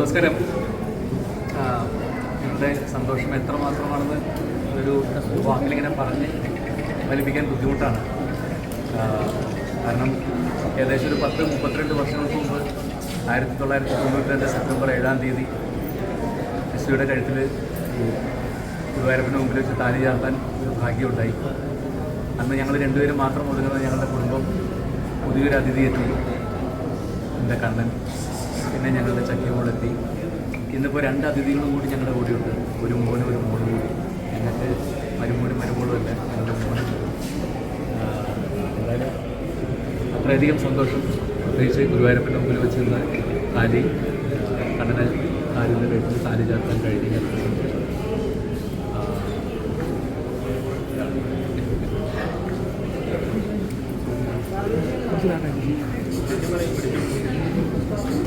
നമസ്കാരം. നിങ്ങളുടെ സന്തോഷം എത്രമാത്രമാണെന്ന് ഒരു വാക്കിലിങ്ങനെ പറഞ്ഞ് ഫലിപ്പിക്കാൻ ബുദ്ധിമുട്ടാണ്. കാരണം ഏകദേശം ഒരു പത്ത് മുപ്പത്തിരണ്ട് വർഷങ്ങൾക്ക് മുമ്പ് ആയിരത്തി തൊള്ളായിരത്തി തൊണ്ണൂറ്റി രണ്ട് സെപ്റ്റംബർ ഏഴാം തീയതി യെശുയുടെ കഴുത്തിൽ ഗുരുവായൂരപ്പിന് മുമ്പിൽ വെച്ച് താലി ചാർത്താൻ ഒരു ഭാഗ്യമുണ്ടായി. അന്ന് ഞങ്ങൾ രണ്ടുപേരും മാത്രം ഒതുങ്ങുന്ന ഞങ്ങളുടെ കുടുംബം പുതിയൊരു അതിഥിയെത്തി. എന്റെ കണ്ണൻ പിന്നെ ഞങ്ങളുടെ ചക്കിയോടെത്തി ഇന്നിപ്പോൾ രണ്ട് അതിഥികളും കൂടി ഞങ്ങളുടെ കൂടെയുണ്ട്. ഒരു മോനും ഒരു മോളും കൂടി. എന്നിട്ട് മരുമോനും മരുമോളും അല്ല ഞങ്ങളുടെ മോനും. എന്തായാലും അത്രയധികം സന്തോഷം. പ്രത്യേകിച്ച് ഗുരുവായൂരപ്പന്റെ മുമ്പിൽ വെച്ച് നിന്ന് താലി കണ്ണനെ താലിന്റെ വീട്ടിൽ താലി ചേർക്കാൻ കഴിഞ്ഞ സന്തോഷം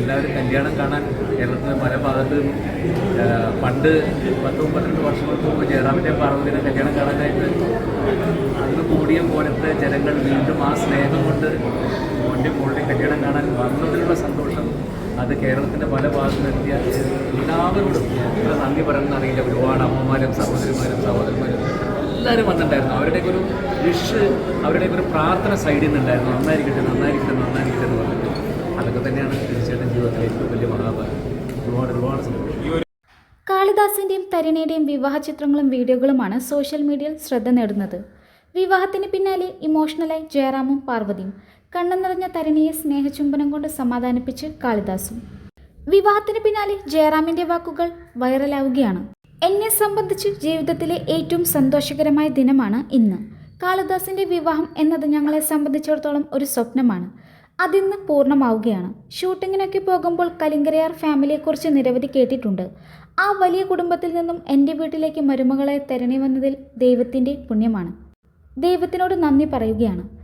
എല്ലാവരും കല്യാണം കാണാൻ കേരളത്തിലെ പല ഭാഗത്ത് പണ്ട് പത്തും പന്ത്രണ്ട് വർഷങ്ങൾക്ക് മുമ്പ് ജയറാമിന്റെ പാർവതിനെ കല്യാണം കാണാനായിട്ട് അന്ന് കൂടിയ പോലത്തെ ജനങ്ങൾ വീണ്ടും ആ സ്നേഹം കൊണ്ട് മോന്റെ മോളുടെ കല്യാണം കാണാൻ വന്നതിലുള്ള സന്തോഷം അത് കേരളത്തിന്റെ പല ഭാഗത്തും എത്തിയ എല്ലാവരോടും. ഇവിടെ നന്ദി പറയണമെന്ന് അറിയില്ല. ഒരുപാട് അമ്മമാരും സഹോദരിമാരും സഹോദരന്മാരും എല്ലാവരും വന്നിട്ടുണ്ടായിരുന്നു. അവരുടെയൊക്കെ ഒരു വിഷ് അവരുടെയൊക്കെ ഒരു പ്രാർത്ഥന സൈഡിൽ നിന്നുണ്ടായിരുന്നു. നന്നായിരിക്കട്ടെ നന്നായിരിക്കട്ടെ നന്നായിരിക്കട്ടെ എന്ന് പറഞ്ഞിട്ട്. അതൊക്കെ തന്നെയാണ് തീർച്ചയായിട്ടും ജീവിതത്തിലെ ഏറ്റവും വലിയ മഹാഭാരം ഒരുപാട് ഒരുപാട് കാളിദാസിന്റെയും തരുണിയുടെയും വിവാഹ ചിത്രങ്ങളും വീഡിയോകളുമാണ് സോഷ്യൽ മീഡിയയിൽ ശ്രദ്ധ നേടുന്നത്. വിവാഹത്തിന് പിന്നാലെ ഇമോഷണലായി ജയറാമും പാർവതിയും കണ്ണു നിറഞ്ഞ തരുണിയെ സ്നേഹചുംബനം കൊണ്ട് സമാധാനിപ്പിച്ച് കാളിദാസും. വിവാഹത്തിന് പിന്നാലെ ജയറാമിന്റെ വാക്കുകൾ വൈറലാവുകയാണ്. എന്നെ സംബന്ധിച്ച് ജീവിതത്തിലെ ഏറ്റവും സന്തോഷകരമായ ദിനമാണ് ഇന്ന്. കാളിദാസിന്റെ വിവാഹം എന്നത് ഞങ്ങളെ സംബന്ധിച്ചിടത്തോളം ഒരു സ്വപ്നമാണ്. അതിന്ന് പൂർണമാവുകയാണ്. ഷൂട്ടിങ്ങിനൊക്കെ പോകുമ്പോൾ കലിങ്കരയാർ ഫാമിലിയെക്കുറിച്ച് നിരവധി കേട്ടിട്ടുണ്ട്. ആ വലിയ കുടുംബത്തിൽ നിന്നും എന്റെ വീട്ടിലേക്ക് മരുമകളെ തെരണി വന്നതിൽ ദൈവത്തിന്റെ പുണ്യമാണ്. ദൈവത്തിനോട് നന്ദി പറയുകയാണ്.